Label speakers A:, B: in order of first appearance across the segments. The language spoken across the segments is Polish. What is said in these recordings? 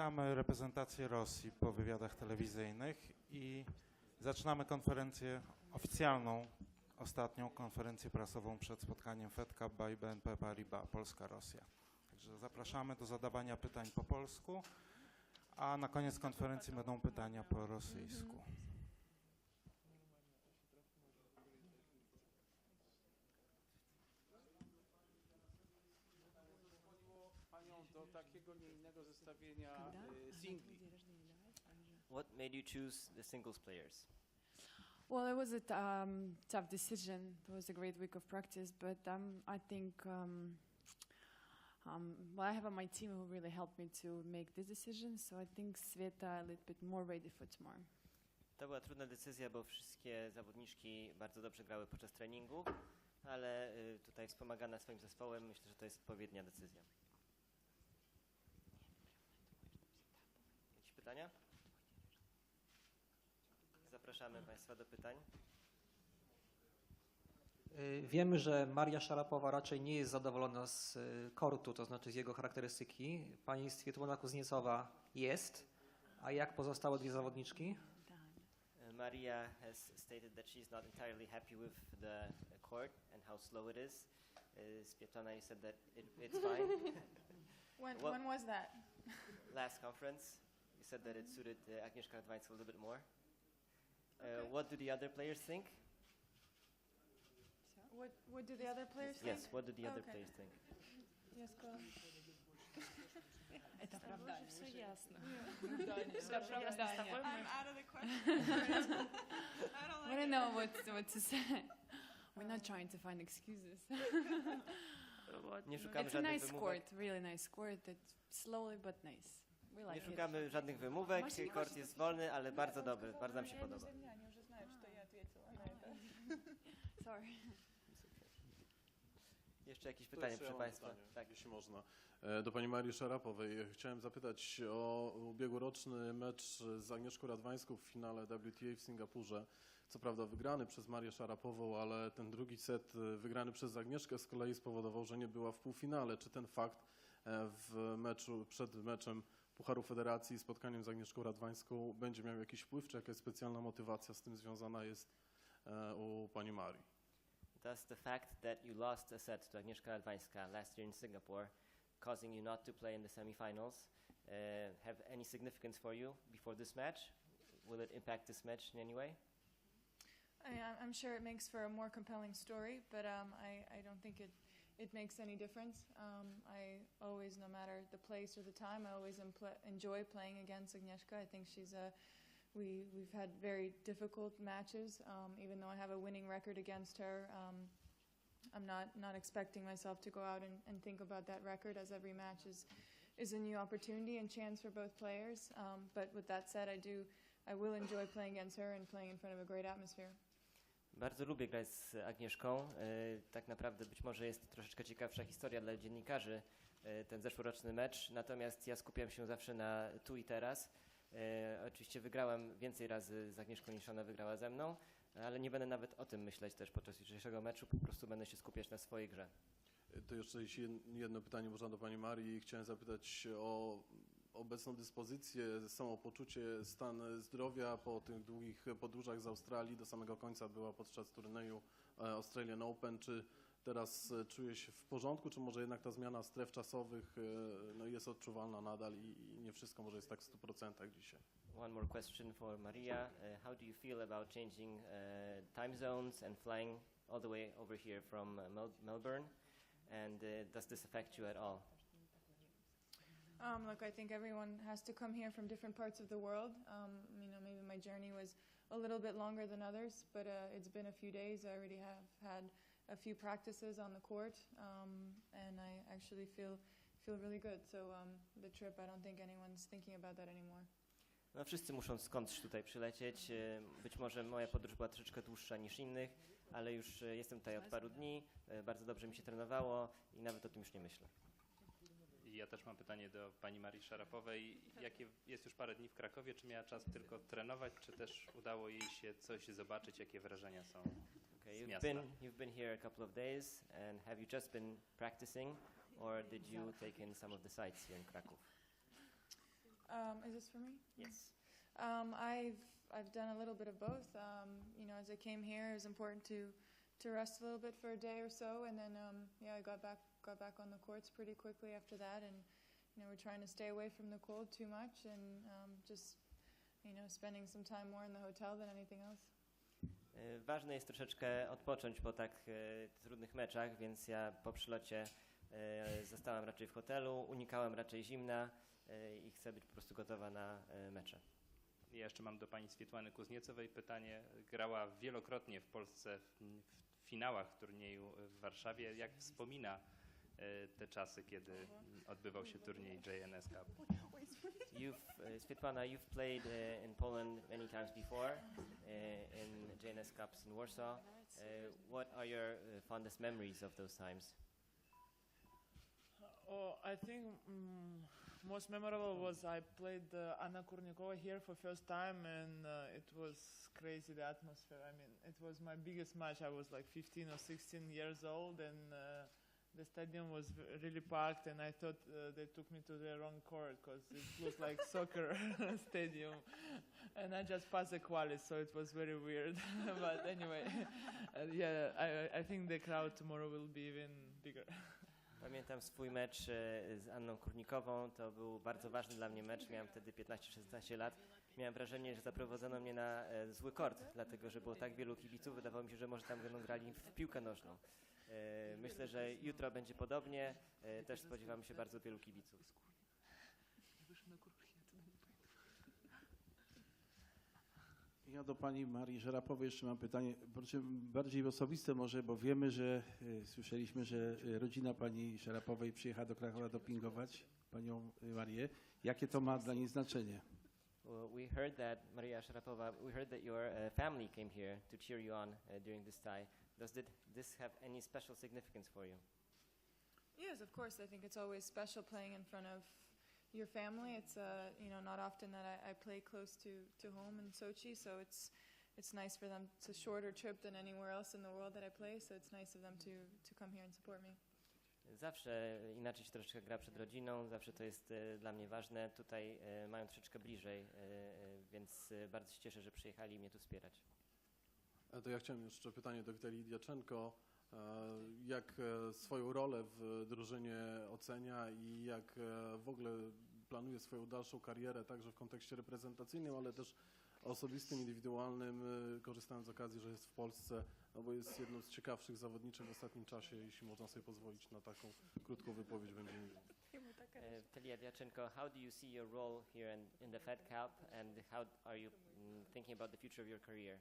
A: Witamy reprezentację Rosji po wywiadach telewizyjnych i zaczynamy konferencję oficjalną, ostatnią konferencję prasową przed spotkaniem Fed by BNP Paribas Polska-Rosja. Także zapraszamy do zadawania pytań po polsku, a na koniec konferencji będą pytania po rosyjsku.
B: Y.
C: What made you choose the singles players?
D: Well, it was a um, tough decision. It was a great week of practice, but um, I think um, um, well, I have on my team who really helped me to make this decision. So I think Sveta a little bit more ready for tomorrow.
C: To była trudna decyzja, bo wszystkie zawodniczki bardzo dobrze grały podczas treningu, ale y, tutaj wspomagana swoim zespołem myślę, że to jest odpowiednia decyzja. Pytania? Zapraszamy Państwa do pytań.
E: Y, Wiemy, że Maria Szarapowa raczej nie jest zadowolona z y, kortu, to znaczy z jego charakterystyki. Pani Swietłana Kuzniecowa jest. A jak pozostałe dwie zawodniczki?
C: Uh, Maria has stated that she's not entirely happy with the court and how slow it is. Uh, Svetlana, you said that it, it's fine.
F: When,
C: Well-
F: when was that?
C: Last conference, said that it suited uh, Agnieszka Radwańska a little bit more. Uh,
F: Okay.
C: What do the other players think?
F: What, what do the other players think?
C: Yes, what do the other
F: Okay.
C: players think?
F: Yes, go on.
D: Это оправдание.
G: Все ясно.
F: I'm out of the question. I don't
D: We don't know what, what to say. We're not trying to find excuses.
G: Вот.
C: Nie szukamy
D: It's a
C: żadnych
D: nice
C: wymówek.
D: court, really nice court. It's slowly but nice.
C: Nie szukamy żadnych wymówek, kord jest wolny, ale bardzo dobry, bardzo nam się podoba.
D: Sorry.
C: Jeszcze jakieś
H: pytanie,
C: proszę Państwa. Tak.
H: Jeśli można. E, do Pani Marii Szarapowej. Chciałem zapytać o ubiegłoroczny mecz z Agnieszką Radwańską w finale WTA w Singapurze. Co prawda wygrany przez Marię Szarapową, ale ten drugi set e, wygrany przez Agnieszkę z kolei spowodował, że nie była w półfinale. Czy ten fakt e, w meczu, przed meczem Pucharu Federacji i spotkaniem z Agnieszką Radwańską będzie miał jakiś wpływ, czy jakaś specjalna motywacja z tym związana jest e, u pani Marii?
C: Does the fact that you lost a set to Agnieszka Radwańska last year in Singapore, causing you not to play in the semifinals, uh, have any significance for you before this match? Will it impact this match in any way?
F: I I'm sure it makes for a more compelling story, but um, I, I don't think it, it makes any difference. Um, I always, no matter the place or the time, I always enjoy playing against Agnieszka. I think she's a, we, we've had very difficult matches, um, even though I have a winning record against her. Um, I'm not, not expecting myself to go out and, and think about that record as every match is, is a new opportunity and chance for both players. Um, but with that said, I do, I will enjoy playing against her and playing in front of a great atmosphere.
C: Bardzo lubię grać z Agnieszką. E, Tak naprawdę być może jest troszeczkę ciekawsza historia dla dziennikarzy e, ten zeszłoroczny mecz, natomiast ja skupiam się zawsze na tu i teraz. E, Oczywiście wygrałem więcej razy z Agnieszką niż ona wygrała ze mną, ale nie będę nawet o tym myśleć też podczas jutrzejszego meczu, po prostu będę się skupiać na swojej grze.
H: To jeszcze jedno pytanie można do Pani Marii. Chciałem zapytać o obecną dyspozycję, samopoczucie, stan zdrowia po tych długich podróżach z Australii. Do samego końca była podczas turnieju e, Australian Open. Czy teraz e, czuje się w porządku, czy może jednak ta zmiana stref czasowych e, no, jest odczuwalna nadal i, i nie wszystko może jest tak w 100% dzisiaj?
C: One more question for Maria. Uh, how do you feel about changing uh, time zones and flying all the way over here from uh, Mel- Melbourne? And uh, does this affect you at all?
F: Um, look, I think everyone has to come here from different parts of the world. Um, you know, maybe my journey was a little bit longer than others, but uh, it's been a few days. I already have had a few practices on the court, um, and I actually feel feel really good. So um, the trip, I don't think anyone's thinking about that anymore.
C: No, wszyscy muszą skądś tutaj przylecieć. E, Być może moja podróż była troszeczkę dłuższa niż innych, ale już e, jestem tutaj od paru dni. e, Bardzo dobrze mi się trenowało i nawet o tym już nie myślę.
I: I Ja też mam pytanie do pani Marii Szarapowej. Jakie jest już parę dni w Krakowie? Czy miała czas tylko trenować, czy też udało jej się coś zobaczyć? Jakie wrażenia są?
C: Okay,
I: z
C: you've
I: miasta?
C: been you've been here a couple of days, and have you just been practicing, or did you take in some of the sights here in Kraków?
F: Um, is this for me?
C: Yes.
F: Um, I've I've done a little bit of both. Um, you know, as I came here, it was important to to rest a little bit for a day or so, and then um, yeah, I got back got back on the courts pretty quickly after that, and you know, we're trying to stay away from the cold too much, and um, just you know, spending some time more in the hotel than anything else.
C: E, Ważne jest troszeczkę odpocząć po tak e, trudnych meczach, więc ja po przylocie e, zostałam raczej w hotelu, unikałem raczej zimna e, i chcę być po prostu gotowa na e, mecze.
I: Ja jeszcze mam do pani Swietłany Kuzniecowej pytanie. Grała wielokrotnie w Polsce w, w finałach turnieju w Warszawie. Jak wspomina te czasy, kiedy odbywał się turniej JNS Cup?
C: You've, uh, Svetlana, you've played uh, in Poland many times before, uh, in JNS Cups in Warsaw. Uh, what are your uh, fondest memories of those times?
J: Oh, I think mm, most memorable was I played uh, Anna Kurnikova here for first time, and uh, it was crazy the atmosphere. I mean, it was my biggest match. I was like 15 or 16 years old, and uh, the stadium was really packed. And I thought uh, they took me to the wrong court because it looked like soccer stadium, and I just passed the quali, so it was very weird. but anyway, uh, yeah, I, I think the crowd tomorrow will be even bigger.
C: Pamiętam swój mecz e, z Anną Kurnikową. To był bardzo ważny dla mnie mecz. Miałem wtedy 15-16 lat. Miałem wrażenie, że zaprowadzono mnie na e, zły kort, dlatego że było tak wielu kibiców. Wydawało mi się, że może tam będą grali w piłkę nożną. E, Myślę, że jutro będzie podobnie. E, Też spodziewamy się bardzo wielu kibiców.
B: Ja do pani Marii Żerapowej jeszcze mam pytanie, bardziej- bardziej osobiste może, bo wiemy, że e, słyszeliśmy, że rodzina pani Żerapowej przyjechała do Krakowa dopingować panią Marię. Jakie to ma dla niej znaczenie?
C: Well, we heard that Maria Sharapova. We heard that your uh, family came here to cheer you on uh, during this tie. Does this have any special significance for you?
F: Yes, of course. I think it's always special playing in front of your family. It's uh, you know not often that I, I play close to, to home in Sochi, so it's it's nice for them. It's a shorter trip than anywhere else in the world that I play, so it's nice of them to to come here and support me.
C: Zawsze inaczej się troszeczkę gra przed rodziną, zawsze to jest e, dla mnie ważne. Tutaj e, mają troszeczkę bliżej, e, więc bardzo się cieszę, że przyjechali mnie tu wspierać.
H: To ja chciałem jeszcze pytanie do Witalii Diaczenko. E, Jak e, swoją rolę w drużynie ocenia i jak e, w ogóle planuje swoją dalszą karierę, także w kontekście reprezentacyjnym, ale też osobistym, indywidualnym, korzystając z okazji, że jest w Polsce, no bo jest jedną z ciekawszych zawodniczek w ostatnim czasie, jeśli można sobie pozwolić na taką krótką wypowiedź, będzie mi
C: Uh, Talia Diachenko, how do you see your role here in, in the Fed Cup and how are you mm, thinking about the future of your career?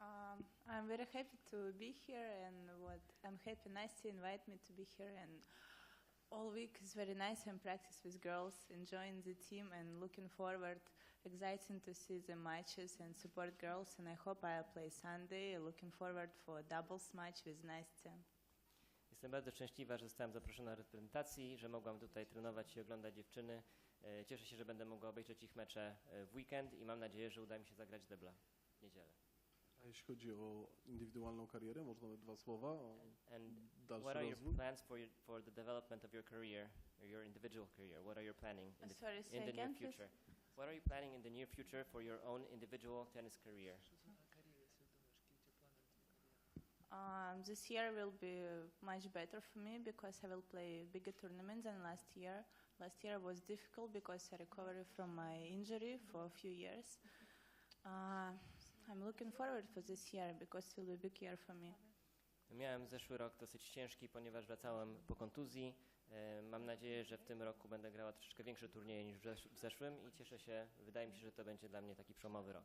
K: Um, I'm very happy to be here, and what I'm happy Nasty invite me to be here. And all week is very nice and practice with girls, enjoying the team, and looking forward. Exciting to see the matches and support girls. And I hope I'll play Sunday. Looking forward for doubles match with Nasty.
C: Jestem bardzo szczęśliwa, że zostałam zaproszona do reprezentacji, że mogłam tutaj trenować i oglądać dziewczyny. Cieszę się, że będę mogła obejrzeć ich mecze w weekend i mam nadzieję, że uda mi się zagrać debla w niedzielę.
H: A jeśli chodzi o indywidualną karierę, może nawet dwa słowa o
C: And
H: dalszy
C: what are your
H: rozwój?
C: plans for your, for the development of your career, or your individual career? What are you planning in the,
K: Sorry, say
C: in the near
K: again, please.
C: future? What are you planning in the near future for your own individual tennis career?
K: Um, this year will be much better for me because I will play bigger tournaments than last year. Last year was difficult because I recovered from my injury for a few years. Uh, I'm looking forward for this year because it will be a big year for me.
C: Miałem zeszły rok dosyć ciężki, ponieważ wracałem po kontuzji. E, Mam nadzieję, że w tym roku będę grała troszeczkę większe turnieje niż w w zeszłym i cieszę się, wydaje mi się, że to będzie dla mnie taki przełomowy rok.